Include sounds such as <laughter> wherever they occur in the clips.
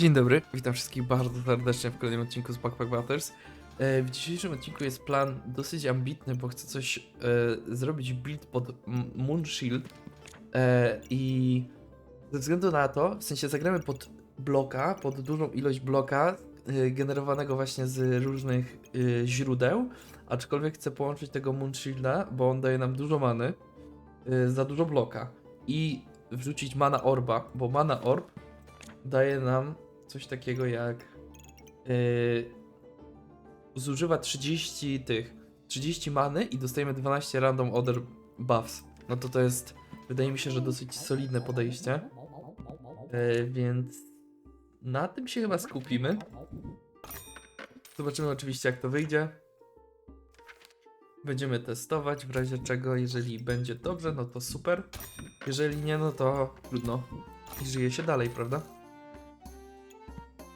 Dzień dobry, witam wszystkich bardzo serdecznie w kolejnym odcinku z Backpack Batters. E, W dzisiejszym odcinku jest plan dosyć ambitny, bo chcę coś e, zrobić build pod Moonshield. E, i ze względu na to, w sensie zagramy pod bloka, pod dużą ilość bloka e, generowanego właśnie z różnych e, źródeł, aczkolwiek chcę połączyć tego Moonshielda, bo on daje nam dużo many, e, za dużo bloka. I wrzucić mana orba, bo mana orb daje nam coś takiego jak yy, zużywa 30 tych 30 many i dostajemy 12 random other buffs. No to to jest wydaje mi się, że dosyć solidne podejście. Yy, więc na tym się chyba skupimy. Zobaczymy oczywiście jak to wyjdzie. Będziemy testować, w razie czego, jeżeli będzie dobrze, no to super. Jeżeli nie, no to trudno. I żyje się dalej, prawda?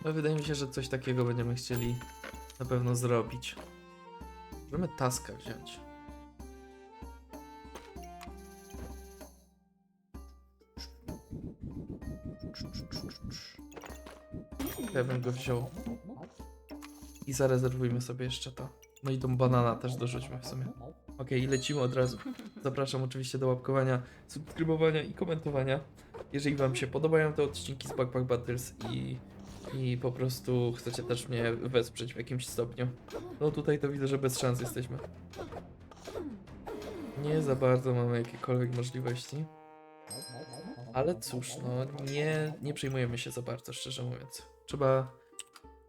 No, wydaje mi się, że coś takiego będziemy chcieli na pewno zrobić. Możemy taska wziąć. Ja bym go wziął. I zarezerwujmy sobie jeszcze to. No i tą banana też dorzućmy w sumie. Okej, lecimy od razu. Zapraszam oczywiście do łapkowania, subskrybowania i komentowania. Jeżeli Wam się podobają te odcinki z Backpack Battles i, i po prostu chcecie też mnie wesprzeć w jakimś stopniu. No tutaj to widzę, że bez szans jesteśmy. Nie za bardzo mamy jakiekolwiek możliwości. Ale cóż, no nie, nie przejmujemy się za bardzo, szczerze mówiąc. Trzeba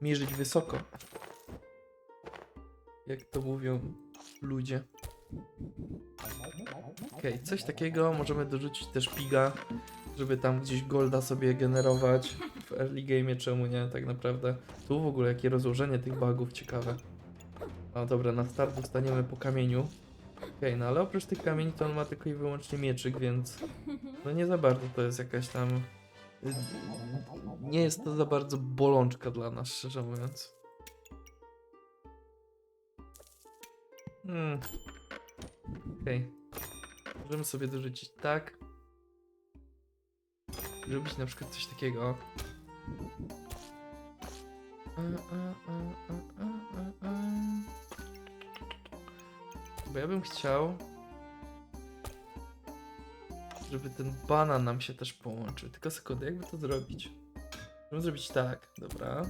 mierzyć wysoko. Jak to mówią ludzie. Okej, coś takiego możemy dorzucić też piga, żeby tam gdzieś golda sobie generować early game, czemu nie, tak naprawdę. Tu w ogóle jakie rozłożenie tych bugów ciekawe. A dobra, na start dostaniemy po kamieniu. Okej, no ale oprócz tych kamieni to on ma tylko i wyłącznie mieczyk, więc no nie za bardzo to jest jakaś tam... Nie jest to za bardzo bolączka dla nas, szczerze mówiąc. Hmm. Okej. Możemy sobie dorzucić tak. Zrobić na przykład coś takiego. Bo ja bym chciał, żeby ten banan nam się też połączył. Tylko sekundę, jakby to zrobić? Możemy zrobić tak, dobra.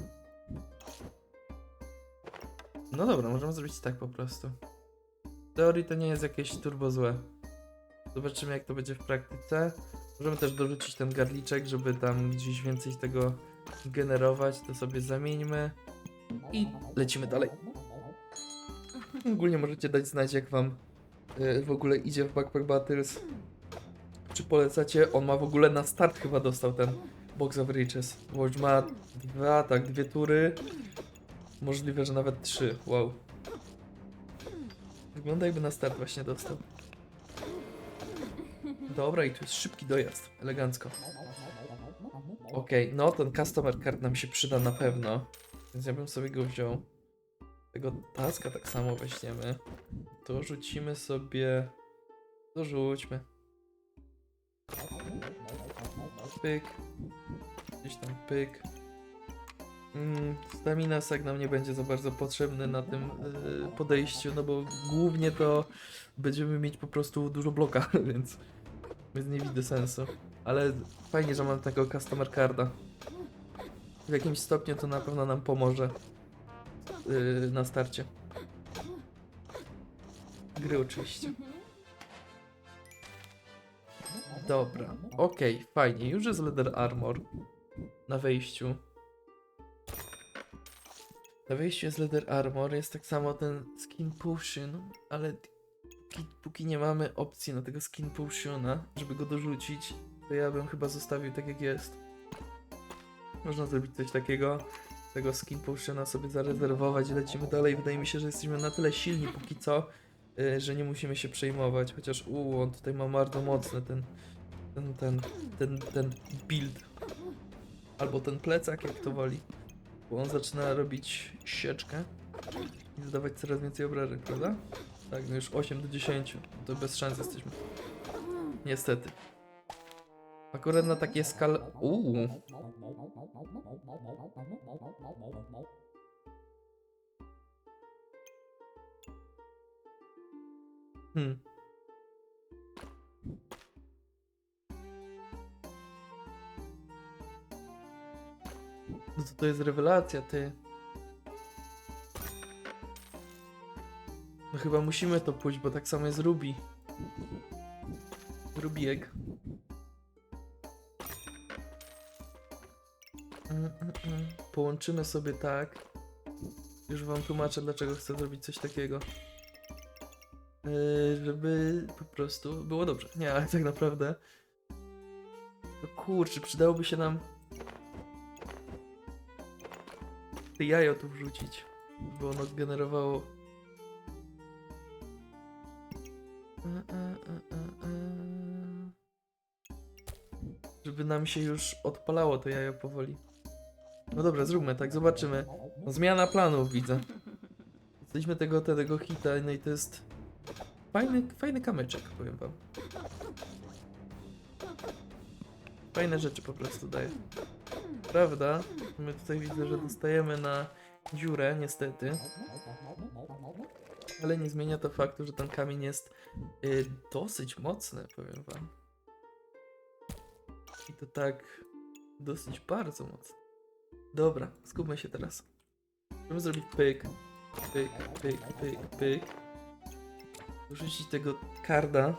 No dobra, możemy zrobić tak po prostu. W teorii to nie jest jakieś turbo złe. Zobaczymy jak to będzie w praktyce. Możemy też dorzucić ten garliczek, żeby tam gdzieś więcej tego generować. To sobie zamieńmy. I lecimy dalej. <laughs> Ogólnie możecie dać znać jak wam y, w ogóle idzie w Backpack Battles. Czy polecacie? On ma w ogóle na start chyba dostał ten Box of Riches. Bo już ma dwa, tak, dwie tury. Możliwe, że nawet trzy. Wow. Wygląda jakby na start właśnie dostał. Dobra, i tu jest szybki dojazd. Elegancko. Okej, no ten customer card nam się przyda na pewno. Więc ja bym sobie go wziął. Tego taska tak samo weźmiemy. To rzucimy sobie. Dorzućmy. Pyk. Gdzieś tam pyk. Mm, stamina nam nie będzie za bardzo potrzebny na tym yy, podejściu, no bo głównie to będziemy mieć po prostu dużo bloka, <laughs> więc, więc nie widzę sensu. Ale fajnie, że mam tego customer carda. W jakimś stopniu to na pewno nam pomoże yy, na starcie. Gry oczywiście. Dobra, okej, fajnie. Już jest leather armor na wejściu. Na wejściu jest leather armor, jest tak samo ten skin potion, ale póki, póki nie mamy opcji na tego skin potiona, żeby go dorzucić, to ja bym chyba zostawił tak jak jest. Można zrobić coś takiego, tego skin potiona sobie zarezerwować i lecimy dalej. Wydaje mi się, że jesteśmy na tyle silni póki co, y, że nie musimy się przejmować, chociaż uuu, on tutaj ma bardzo mocny ten, ten, ten, ten, ten build. Albo ten plecak, jak to woli. Bo on zaczyna robić sieczkę i zadawać coraz więcej obrażeń, prawda? Tak, no już 8 do 10. To bez szans jesteśmy. Niestety. Akurat na takie skal... Uuu. Hmm. No to to jest rewelacja, ty. No chyba musimy to pójść, bo tak samo jest Ruby. Rubiek. Mm, mm, mm. Połączymy sobie tak. Już wam tłumaczę, dlaczego chcę zrobić coś takiego. Yy, żeby po prostu było dobrze. Nie, ale tak naprawdę. No kurczę, przydałoby się nam. Te jajo tu wrzucić. Bo ono generowało. Żeby nam się już odpalało to jajo powoli. No dobra, zróbmy tak, zobaczymy. No, zmiana planów widzę. Jesteśmy tego, tego hita, no i to jest fajny, fajny kamyczek, powiem wam. Fajne rzeczy po prostu daje. Prawda? My tutaj widzę, że dostajemy na dziurę, niestety. Ale nie zmienia to faktu, że ten kamień jest y, dosyć mocny, powiem wam. I to tak dosyć bardzo mocno. Dobra, skupmy się teraz. Możemy zrobić pyk, pyk, pyk, pyk, pyk. Wrzucić tego karda.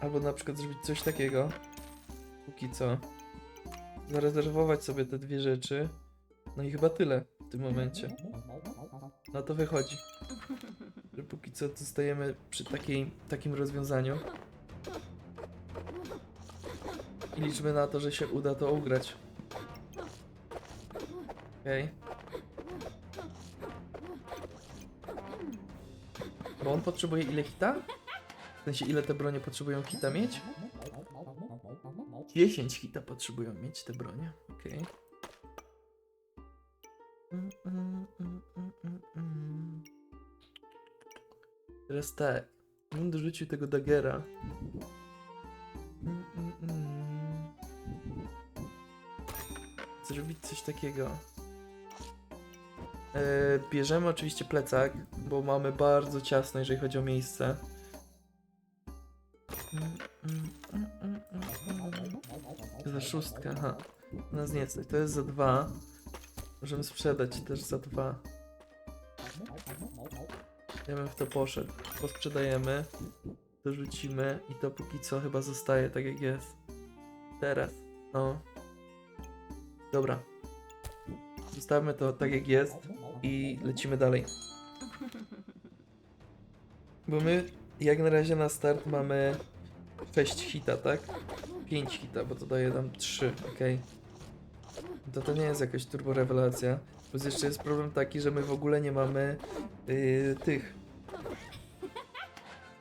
Albo na przykład zrobić coś takiego. Póki co. Zarezerwować sobie te dwie rzeczy. No i chyba tyle w tym momencie. Na to wychodzi. Że póki co zostajemy przy takiej, takim rozwiązaniu. I liczmy na to, że się uda to ugrać. Okej. Bo on potrzebuje ile hita? W sensie ile te bronie potrzebują hita mieć? 10 hita potrzebują mieć te bronie. Okej. Mm, Teraz tak. Bym dorzucił tego dagera. Mm. Zrobić coś takiego. E, bierzemy oczywiście plecak, bo mamy bardzo ciasno, jeżeli chodzi o miejsce. Za szóstkę, aha. Nas nie stać. To jest za dwa. Możemy sprzedać też za dwa. Ja bym w to poszedł. Posprzedajemy, dorzucimy i to póki co chyba zostaje tak jak jest. Teraz. No. Dobra. Zostawmy to tak jak jest i lecimy dalej. Bo my jak na razie na start mamy 6 hita, tak? 5 hita, bo to daje nam 3, ok. To to nie jest jakaś turbo rewelacja. Plus jeszcze jest problem taki, że my w ogóle nie mamy yy, tych.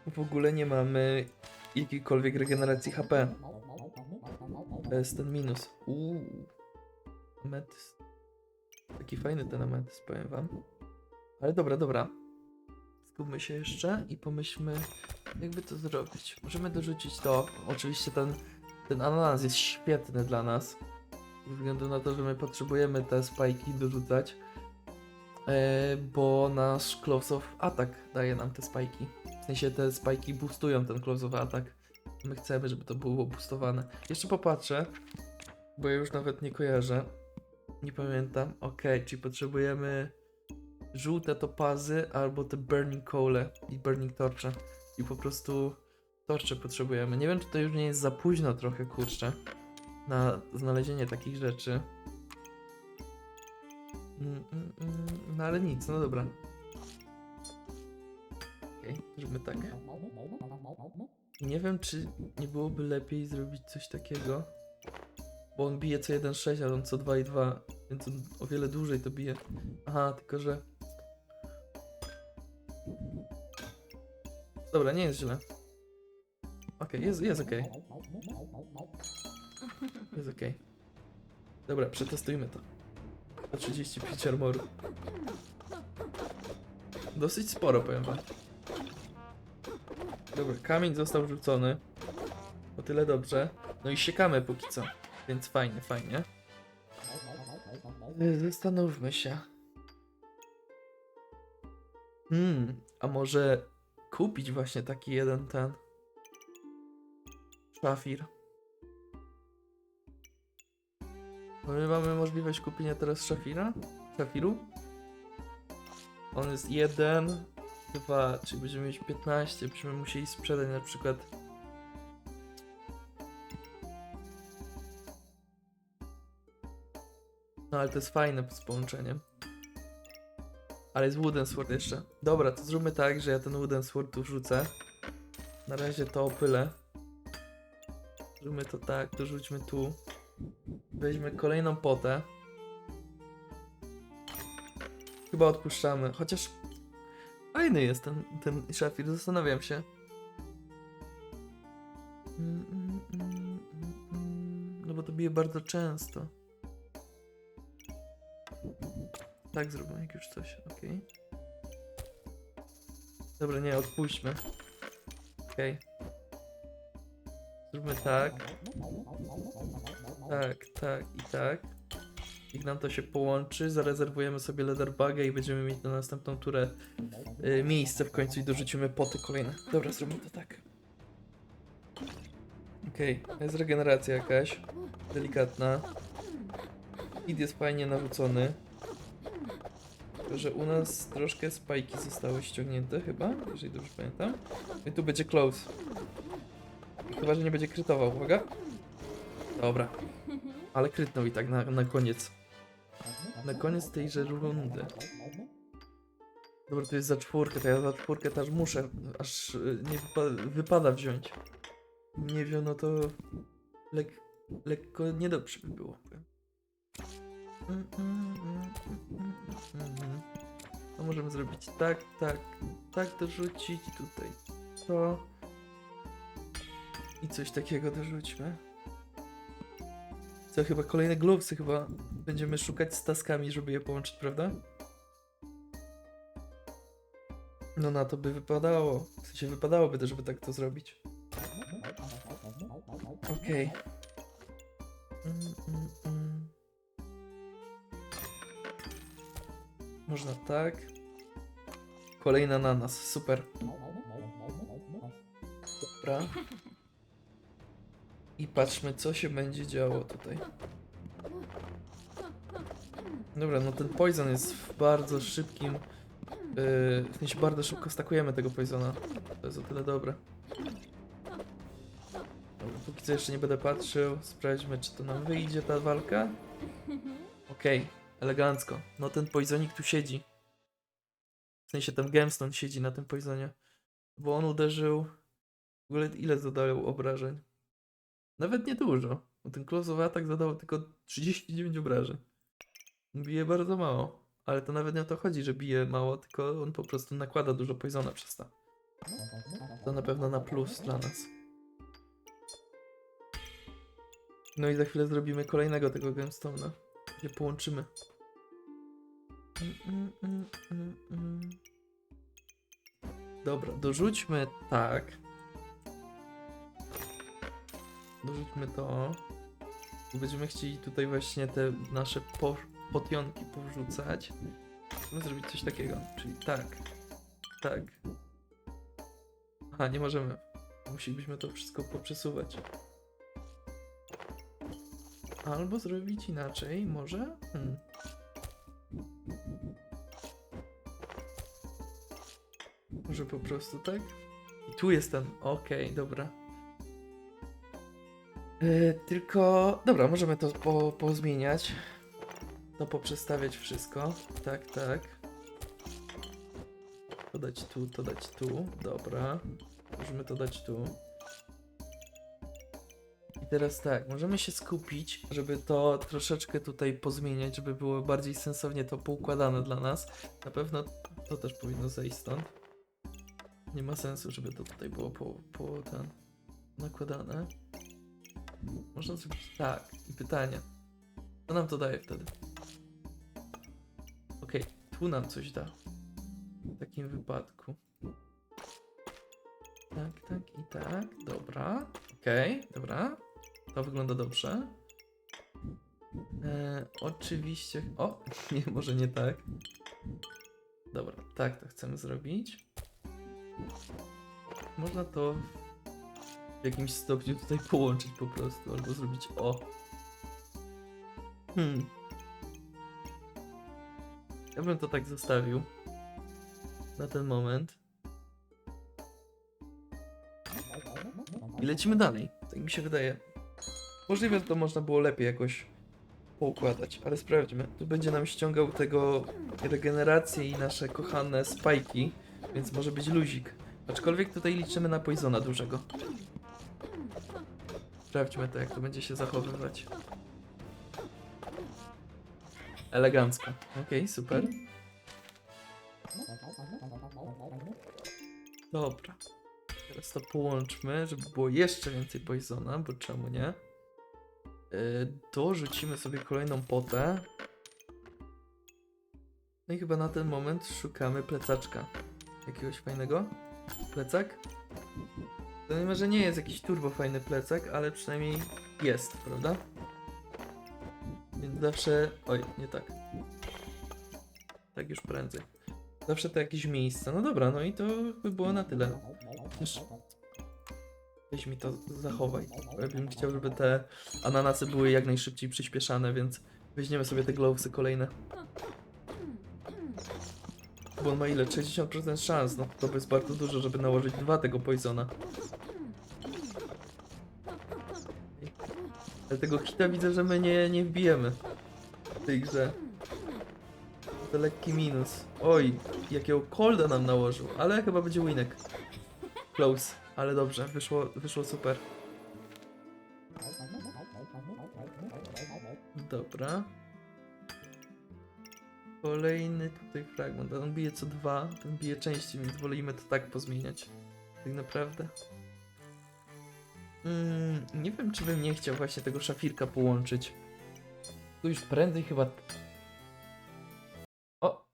W ogóle nie mamy jakiejkolwiek regeneracji HP. To jest ten minus. Uuu. Ametys. Taki fajny ten ametys, powiem wam. Ale dobra, dobra. Skupmy się jeszcze i pomyślmy, jakby to zrobić. Możemy dorzucić to. Oczywiście ten, ten ananas jest świetny dla nas. Ze względu na to, że my potrzebujemy te spajki dorzucać. E, bo nasz Close of Attack daje nam te spajki. W sensie te spajki boostują ten Close of Attack. My chcemy, żeby to było boostowane. Jeszcze popatrzę, bo ja już nawet nie kojarzę. Nie pamiętam. Okej, czyli potrzebujemy żółte topazy albo te burning coale i burning torcze. I po prostu torcze potrzebujemy. Nie wiem, czy to już nie jest za późno trochę, kurczę, na znalezienie takich rzeczy. Mm, mm, mm, no ale nic, no dobra. Okej, zróbmy tak. Nie wiem, czy nie byłoby lepiej zrobić coś takiego. Bo on bije co 1,6, a on co 2,2, więc on o wiele dłużej to bije. Aha, tylko że. Dobra, nie jest źle. Okej, jest, jest okej. Jest okej. Dobra, przetestujmy to. O 35 armoru. Dosyć sporo, powiem wam. Dobra, kamień został rzucony. tyle dobrze. No i siekamy póki co, więc fajnie, fajnie. E, Zastanówmy się. Hmm, a może kupić właśnie taki jeden ten szafir? My mamy możliwość kupienia teraz szafira? Szafiru? On jest jeden, dwa, czyli będziemy mieć 15, byśmy musieli sprzedać na przykład No ale to jest fajne z połączeniem. Ale jest Wooden Sword jeszcze. Dobra, to zróbmy tak, że ja ten Wooden Sword tu wrzucę. Na razie to opylę. Zróbmy to tak, to rzućmy tu. Weźmy kolejną potę. Chyba odpuszczamy, chociaż fajny jest ten, ten szafir, zastanawiam się. Mm, mm, mm. No bo to bije bardzo często. Tak zróbmy, jak już coś, okej. Dobra, nie, odpuśćmy. Okej. Zróbmy tak. Tak, tak i tak. Jak nam to się połączy, zarezerwujemy sobie leatherbagę i będziemy mieć na następną turę y, miejsce w końcu i dorzucimy poty kolejne. Dobra, zróbmy to tak. Okej, jest regeneracja jakaś. Delikatna. Speed jest fajnie narzucony. Tylko, że u nas troszkę spajki zostały ściągnięte chyba, jeżeli dobrze pamiętam. I tu będzie close. Chyba, że nie będzie krytował, uwaga. Dobra. Ale krytnął i tak na, na koniec. Na koniec tejże rundy. Dobra, to jest za czwórkę, to ja za czwórkę też muszę, aż y, nie wypa wypada wziąć. Nie wiem, no to lek lekko niedobrze by było. Mm, mm, mm, mm, mm, mm. To możemy zrobić tak, tak, tak dorzucić tutaj to i coś takiego dorzućmy. Co chyba kolejne glowsy chyba będziemy szukać z taskami, żeby je połączyć, prawda? No na to by wypadało. W sensie wypadałoby też, żeby tak to zrobić. Okej. Mm, mm, mm. Można tak. Kolejna na nas, super. Dobra. I patrzmy, co się będzie działo tutaj. Dobra, no ten poison jest w bardzo szybkim. Yy, w sensie bardzo szybko stakujemy tego poisona. To jest o tyle dobre. Dobra, póki co jeszcze nie będę patrzył. Sprawdźmy, czy to nam wyjdzie ta walka. Okej, elegancko. No ten poisonik tu siedzi. W sensie ten gemstone siedzi na tym poisonie. Bo on uderzył. W ogóle ile zadał obrażeń? Nawet nie dużo. Bo ten close atak zadał tylko 39 obrażeń. Bije bardzo mało. Ale to nawet nie o to chodzi, że bije mało, tylko on po prostu nakłada dużo poisona przez to. To na pewno na plus dla nas. No i za chwilę zrobimy kolejnego tego gemstone'a. Gdzie połączymy. Dobra, dorzućmy tak. Dorzućmy to. Będziemy chcieli tutaj właśnie te nasze po, potionki powrzucać. Musimy zrobić coś takiego, czyli tak, tak. Aha, nie możemy. Musielibyśmy to wszystko poprzesuwać. Albo zrobić inaczej, może? Hmm. Może po prostu tak? I tu jestem. Okej, dobra. Yy, tylko. Dobra, możemy to po, pozmieniać. To poprzestawiać wszystko. Tak, tak. To dać tu, to dać tu. Dobra. Możemy to dać tu. I teraz tak, możemy się skupić, żeby to troszeczkę tutaj pozmieniać, żeby było bardziej sensownie to poukładane dla nas. Na pewno to też powinno zejść stąd. Nie ma sensu, żeby to tutaj było po, po ten nakładane. Można zrobić tak. I pytanie. Co nam to daje wtedy? Okej, tu nam coś da. W takim wypadku. Tak, tak i tak. Dobra. Okej, dobra. To wygląda dobrze. E, oczywiście. O, <laughs> nie, może nie tak. Dobra, tak to chcemy zrobić. Można to jakimś stopniu tutaj połączyć po prostu, albo zrobić o. Hmm. Ja bym to tak zostawił. Na ten moment. I lecimy dalej. Tak mi się wydaje. Możliwe, że to można było lepiej jakoś poukładać, ale sprawdźmy. Tu będzie nam ściągał tego regenerację i nasze kochane spajki, więc może być luzik. Aczkolwiek tutaj liczymy na poisona dużego. Sprawdźmy to, jak to będzie się zachowywać. Elegancko. Okej, super. Dobra. Teraz to połączmy, żeby było jeszcze więcej poisona, bo czemu nie? Yy, dorzucimy sobie kolejną potę. No i chyba na ten moment szukamy plecaczka. Jakiegoś fajnego? Plecak? To mimo, że nie jest jakiś turbo fajny plecak, ale przynajmniej jest, prawda? Więc zawsze... Oj, nie tak. Tak już prędzej. Zawsze to jakieś miejsce. No dobra, no i to by było na tyle. Już... Weź mi to zachowaj. Ja bym chciał, żeby te ananasy były jak najszybciej przyspieszane, więc weźmiemy sobie te glowsy kolejne. Bo on ma ile? 60% szans. No to jest bardzo dużo, żeby nałożyć dwa tego poisona. Ale tego hita widzę, że my nie, nie wbijemy w tej grze. To lekki minus. Oj, jakiego kolda nam nałożył, ale chyba będzie winek. Close, ale dobrze, wyszło, wyszło super. Dobra. Kolejny tutaj fragment. On bije co dwa, ten bije częściej, więc wolimy to tak pozmieniać. Tak naprawdę. Mm, nie wiem, czy bym nie chciał właśnie tego szafirka połączyć. Tu już prędzej chyba... O!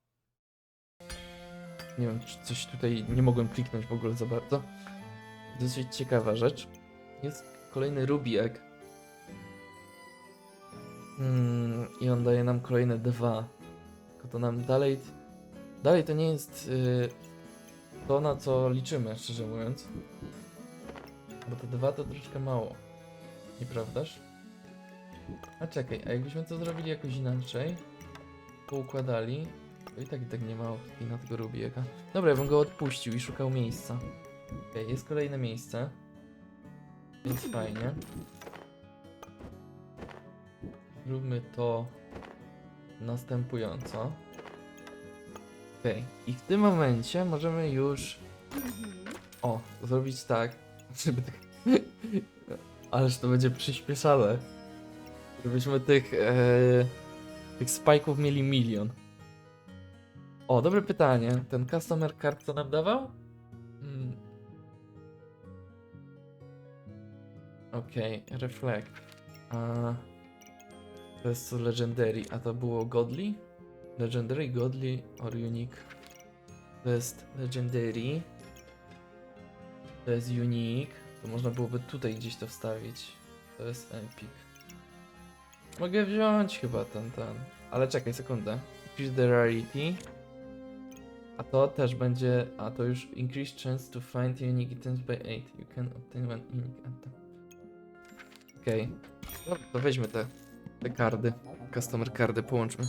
Nie wiem, czy coś tutaj nie mogłem kliknąć w ogóle za bardzo. Dosyć ciekawa rzecz. Jest kolejny Egg. Mm, I on daje nam kolejne dwa. Tylko to nam dalej... Dalej to nie jest y, to, na co liczymy, szczerze mówiąc. Bo te dwa to troszkę mało. Nieprawdaż? A czekaj, a jakbyśmy to zrobili jakoś inaczej, poukładali, to i tak i tak nie ma opcji na tego Rubiega. Dobra, ja bym go odpuścił i szukał miejsca. Okej, jest kolejne miejsce. Więc fajnie. Zróbmy to następująco. Okej, i w tym momencie możemy już o, zrobić tak, <laughs> żeby tak... <laughs> Ależ to będzie przyspieszane. Żebyśmy tych, e, tych spajków mieli milion. O, dobre pytanie. Ten customer card co nam dawał? Mm. Okej, reflect. A, to jest to legendary, a to było godly? Legendary, godly or unique? To jest legendary. To jest unique. To można byłoby tutaj gdzieś to wstawić. To jest epic. Mogę wziąć chyba ten, ten. Ale czekaj sekundę. Increase the rarity. A to też będzie. A to już increase chance to find unique items by 8. You can obtain one unique item. Okej. Okay. to weźmy te, te kardy. Customer kardy połączmy.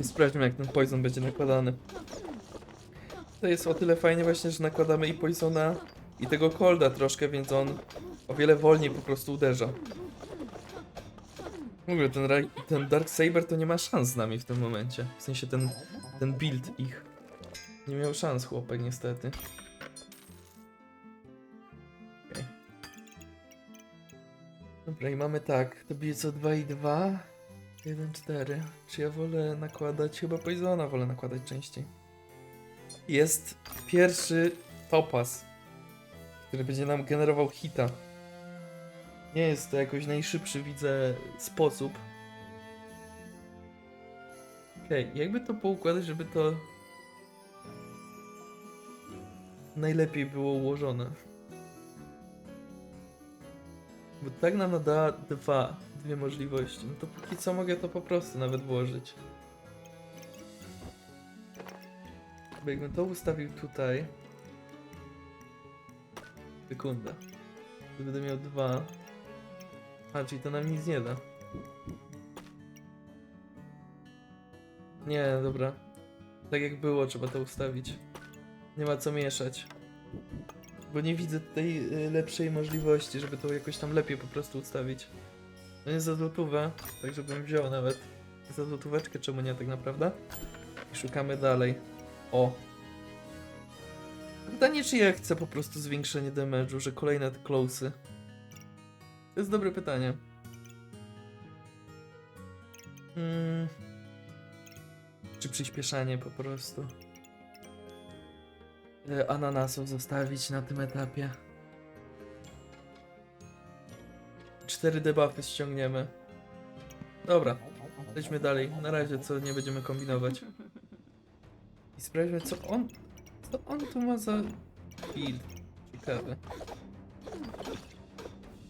I sprawdźmy jak ten poison będzie nakładany. To jest o tyle fajnie właśnie, że nakładamy i poisona i tego colda troszkę, więc on o wiele wolniej po prostu uderza. W ogóle ten, ten Dark Saber to nie ma szans z nami w tym momencie. W sensie ten, ten build ich. Nie miał szans chłopak niestety. Dobra i mamy tak, to bije co 2 i 2. 1, 4. Czy ja wolę nakładać? Chyba Poisona wolę nakładać częściej. Jest pierwszy topaz, który będzie nam generował hita. Nie jest to jakoś najszybszy, widzę, sposób. Okej, jakby to poukładać, żeby to najlepiej było ułożone. Bo tak nam nada dwa, dwie możliwości. No to póki co mogę to po prostu nawet włożyć. Bo jakbym to ustawił tutaj. Sekunda. Będę miał dwa. A, czyli to nam nic nie da. Nie, dobra. Tak jak było, trzeba to ustawić. Nie ma co mieszać. Bo nie widzę tutaj y, lepszej możliwości, żeby to jakoś tam lepiej po prostu ustawić. No jest za złotówę, tak żebym wziął nawet. Za złotóweczkę, czemu nie tak naprawdę? I szukamy dalej. O! Pytanie, czy ja chcę po prostu zwiększenie damage'u, że kolejne closy. To jest dobre pytanie. Hmm. Czy przyspieszanie po prostu? E, Ananasów zostawić na tym etapie. Cztery debuffy ściągniemy. Dobra, lećmy dalej. Na razie co nie będziemy kombinować. <laughs> I sprawdźmy co on... Co on tu ma za build? Ciekawe.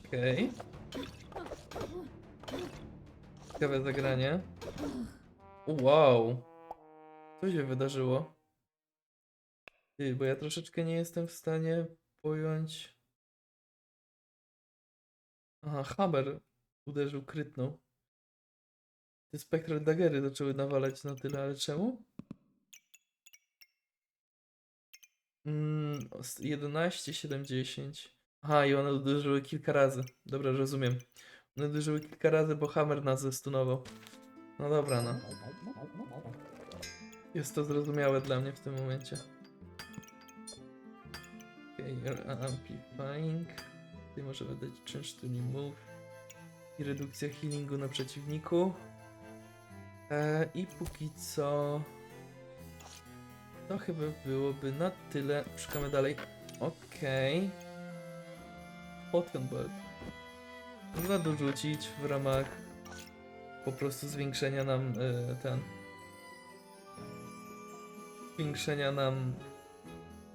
Okej. Ciekawe zagranie. Wow. Co się wydarzyło? Ty, bo ja troszeczkę nie jestem w stanie pojąć. Aha, Hammer uderzył, krytnął. Te Spectral Daggery zaczęły nawalać na tyle, ale czemu? Mm, os- 11, 7, 10. Aha, i one uderzyły kilka razy. Dobra, rozumiem. One uderzyły kilka razy, bo Hammer nas zestunował. No dobra, no. Jest to zrozumiałe dla mnie w tym momencie. Okay, amplifying. Tutaj możemy dać change to remove. I redukcja healingu na przeciwniku. E, I póki co... To chyba byłoby na tyle. Szukamy dalej. Okej. Okay. Można dorzucić w ramach po prostu zwiększenia nam e, ten. Zwiększenia nam.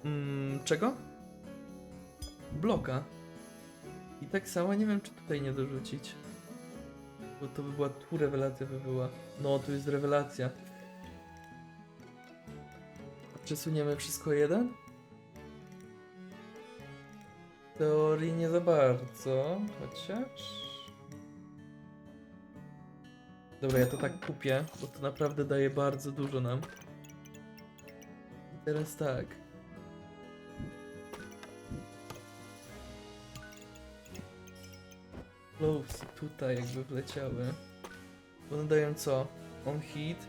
Mm, czego? Bloka. I tak samo nie wiem, czy tutaj nie dorzucić. Bo to by była tu rewelacja by była. No, tu jest rewelacja. Przesuniemy wszystko jeden? Teorii nie za bardzo, chociaż... Dobra, ja to tak kupię, bo to naprawdę daje bardzo dużo nam. I teraz tak. Gloves tutaj jakby wleciały. One dają co? On hit.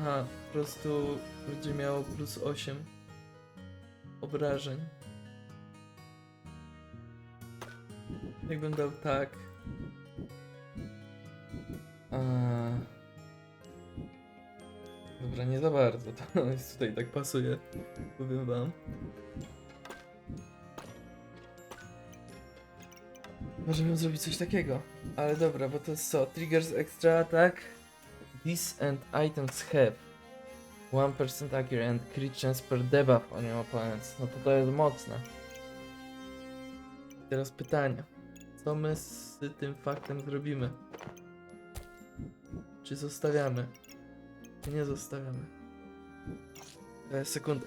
Aha, po prostu będzie miało plus 8 obrażeń. Jakbym dał tak. A... Dobra, nie za bardzo. To <laughs> jest tutaj tak pasuje. Powiem wam. Możemy zrobić coś takiego. Ale dobra, bo to jest co? Triggers extra attack. These and items have 1% accurate and crit chance per debuff on your opponents. No to to jest mocne. Teraz pytanie. Co my z tym faktem zrobimy? Czy zostawiamy? Czy nie zostawiamy? E, sekundę.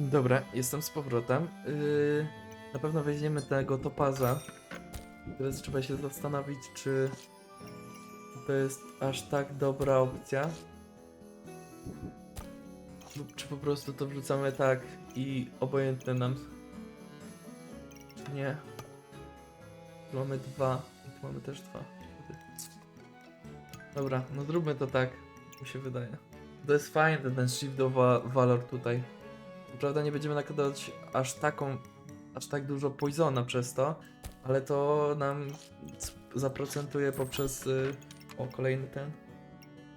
Dobra, jestem z powrotem. Yy, na pewno weźmiemy tego topaza. Teraz trzeba się zastanowić, czy to jest aż tak dobra opcja. Lub czy po prostu to wrzucamy tak i obojętne nam. Nie? Tu mamy dwa. I tu mamy też dwa. Dobra, no zróbmy to tak, mi się wydaje. To jest fajny ten shift do wa valor tutaj. Prawda nie będziemy nakładać aż taką, aż tak dużo poisona przez to, ale to nam zaprocentuje poprzez... Y o, kolejny ten.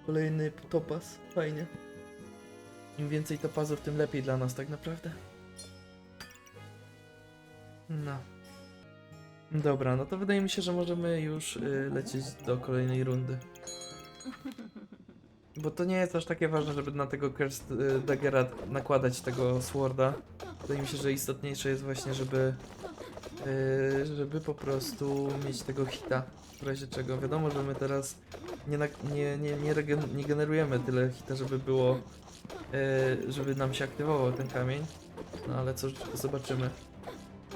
Kolejny topaz, fajnie. Im więcej topazów, tym lepiej dla nas tak naprawdę. No. Dobra, no to wydaje mi się, że możemy już y, lecieć do kolejnej rundy. Bo to nie jest aż takie ważne, żeby na tego Cursed y, Daggera nakładać tego Sworda. Wydaje mi się, że istotniejsze jest właśnie, żeby żeby po prostu mieć tego hita. W razie czego. Wiadomo, że my teraz nie, nie, nie, nie, nie generujemy tyle hita, żeby było y, żeby nam się aktywował ten kamień. No ale cóż, zobaczymy.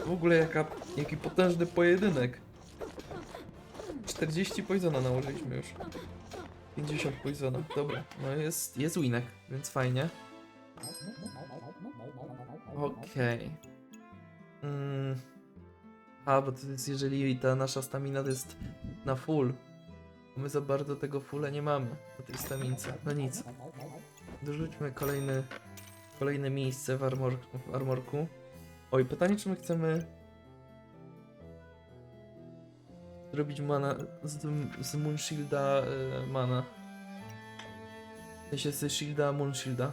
W ogóle jaka, jaki potężny pojedynek. 40 poisona nałożyliśmy już. 50 poisona. Dobra, no jest, jest winek, więc fajnie. Okej. Mm. A, bo to jest jeżeli ta nasza stamina jest na full. My za bardzo tego fulla nie mamy na tej stamince. No nic. Dorzućmy kolejny, kolejne miejsce w, armor, w armorku. Oj, pytanie czy my chcemy zrobić mana z, z Moonshielda y, mana. W sensie z Shielda Moonshielda.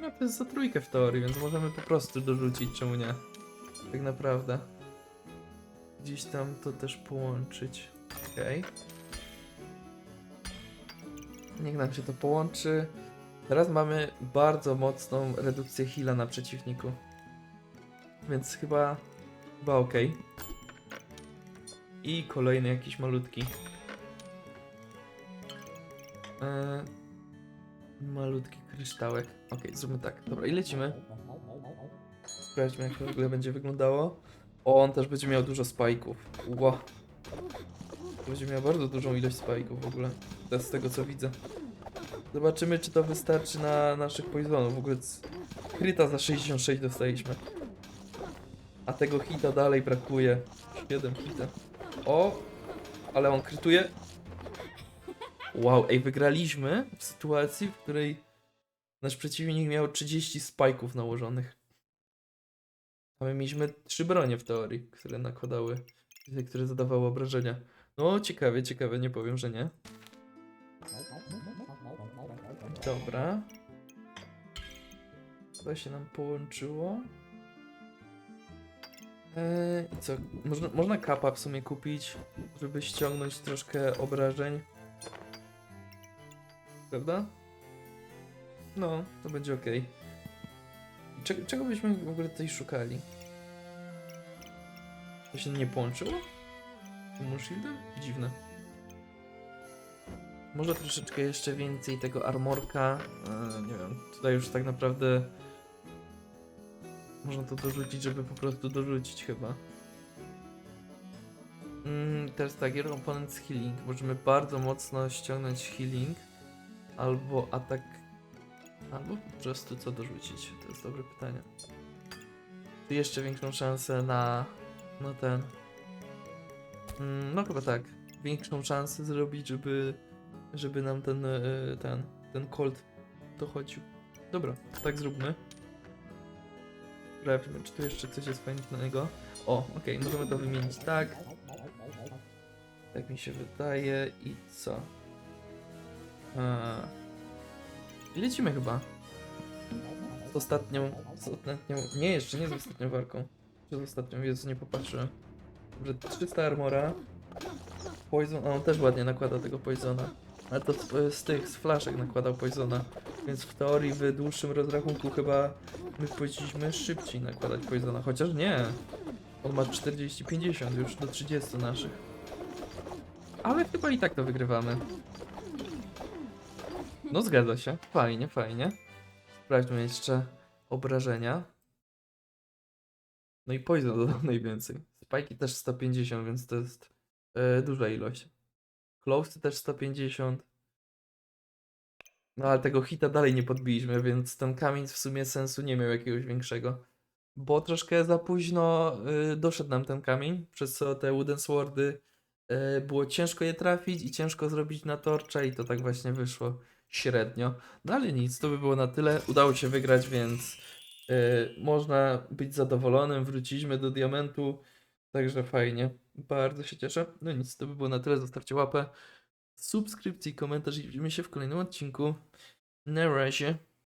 No to jest za trójkę w teorii, więc możemy po prostu dorzucić, czemu nie? Tak naprawdę. Gdzieś tam to też połączyć. Okej. Niech nam się to połączy. Teraz mamy bardzo mocną redukcję heala na przeciwniku. Więc chyba... Chyba okej. I kolejny jakiś malutki. Eee, malutki kryształek. Okej, zróbmy tak. Dobra, i lecimy. Sprawdźmy jak to w ogóle będzie wyglądało. O, on też będzie miał dużo spajków. Ło. Będzie miał bardzo dużą ilość spajków w ogóle. Z tego co widzę. Zobaczymy czy to wystarczy na naszych poisonów. W ogóle kryta za 66 dostaliśmy. A tego hita dalej brakuje. 7 hita. O! Ale on krytuje. Wow, ej, wygraliśmy w sytuacji, w której nasz przeciwnik miał 30 spajków nałożonych. A my mieliśmy trzy bronie w teorii, które nakładały, które zadawały obrażenia. No, ciekawie, ciekawe, nie powiem, że nie. Dobra. To się nam połączyło. Eee, I co? Można, można kapa w sumie kupić, żeby ściągnąć troszkę obrażeń. Prawda? No, to będzie ok. Czego, byśmy w ogóle tutaj szukali? To się nie połączyło? Moonshieldem? Dziwne. Może troszeczkę jeszcze więcej tego armorka. E, nie wiem, tutaj już tak naprawdę można to dorzucić, żeby po prostu dorzucić chyba. Mm, teraz tak, Hero Opponent's Healing. Możemy bardzo mocno ściągnąć healing. Albo atak. Albo po prostu co dorzucić? To jest dobre pytanie. Czy jeszcze większą szansę na. No ten. Mm, no chyba tak. Większą szansę zrobić, żeby. Żeby nam ten. e, Ten. Ten cold dochodził. Dobra, tak zróbmy. Sprawdźmy, czy tu jeszcze coś jest fajnego. O, okej, możemy to wymienić tak. Tak mi się wydaje. I co? A. I lecimy chyba. Z ostatnią. Z ostatnią. Nie, jeszcze nie z ostatnią walką. Czy z ostatnią, Jezu, nie popatrzyłem. Dobrze, 300 armora. Poison. On też ładnie nakłada tego poisona. Ale to z, z tych, z flaszek nakładał poisona. Więc w teorii w dłuższym rozrachunku chyba my powinniśmy szybciej nakładać poisona. Chociaż nie. On ma 40-50 już do 30 naszych. Ale chyba i tak to wygrywamy. No zgadza się. Fajnie, fajnie. Sprawdźmy jeszcze obrażenia. No i poison dodał najwięcej. Spajki też 150, więc to jest e, duża ilość. Close też 150. No ale tego hita dalej nie podbiliśmy, więc ten kamień w sumie sensu nie miał jakiegoś większego. Bo troszkę za późno y, doszedł nam ten kamień, przez co te wooden swordy y, było ciężko je trafić i ciężko zrobić na torcza i to tak właśnie wyszło średnio. No ale nic, to by było na tyle. Udało się wygrać, więc y, można być zadowolonym. Wróciliśmy do diamentu, także fajnie. Bardzo się cieszę. No nic, to by było na tyle. Zostawcie łapę, subskrypcję i komentarz i widzimy się w kolejnym odcinku. Na razie.